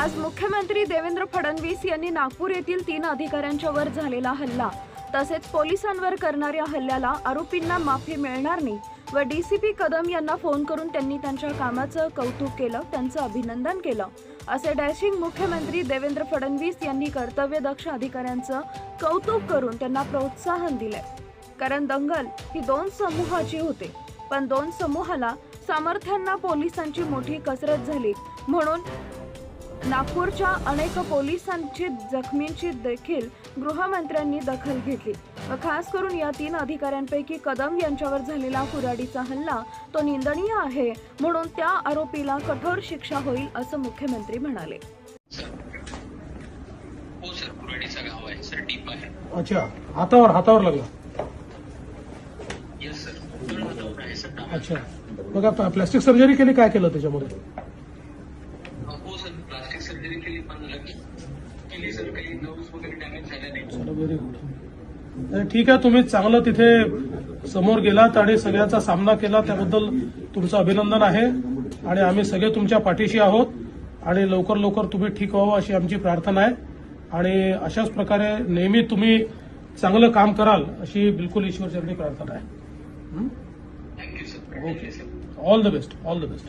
आज मुख्यमंत्री देवेंद्र फडणवीस यांनी नागपूर येथील तीन अधिकाऱ्यांच्या वर झालेला हल्ला. तसेच पोलिसांवर करणाऱ्या हल्ल्याला आरोपींना माफी मिळणार नाही व डीसीपी कदम यांना फोन करून त्यांनी त्यांच्या कामाचं कौतुक केलं त्यांचं अभिनंदन केलं. असे डॅशिंग मुख्यमंत्री देवेंद्र फडणवीस यांनी कर्तव्यदक्ष अधिकाऱ्यांचं कौतुक करून त्यांना प्रोत्साहन दिले कारण दंगल ही दोन समूहाची होते. पण दोन समूहाला सामर्थ्यांना पोलिसांची मोठी कसरत झाली. म्हणून नागपूरच्या अनेक पोलिसांची जखमींची देखील गृहमंत्र्यांनी दखल घेतली. व खास करून या तीन अधिकाऱ्यांपैकी कदम यांच्यावर झालेला कुराडीचा हल्ला तो निंदनीय आहे म्हणून त्या आरोपीला कठोर शिक्षा होईल असं मुख्यमंत्री म्हणाले. हो सर कुराडीचा गाव आहे. सर डीप आहे. अच्छा हातावर हातावर लागला. अच्छा. मग प्लॅस्टिक सर्जरी केली काय केलं त्याच्यामध्ये? सर्जरी केली पण लगी केली सर काही नर्व्स वगैरे डॅमेज झाल्या नाही. चला व्हेरी गुड ठीक आहे तुम्ही चांगलं तिथे समोर गेलात आणि सगळ्याचा सामना केला त्याबद्दल तुमचं अभिनंदन आहे. आणि आम्ही सगळे तुमच्या पाठीशी आहोत आणि लवकर लवकर तुम्ही ठीक व्हावं अशी आमची प्रार्थना आहे. आणि अशाच प्रकारे नेहमी तुम्ही चांगलं काम कराल अशी बिलकुल ईश्वरचरणी प्रार्थना आहे. Okay all the best all the best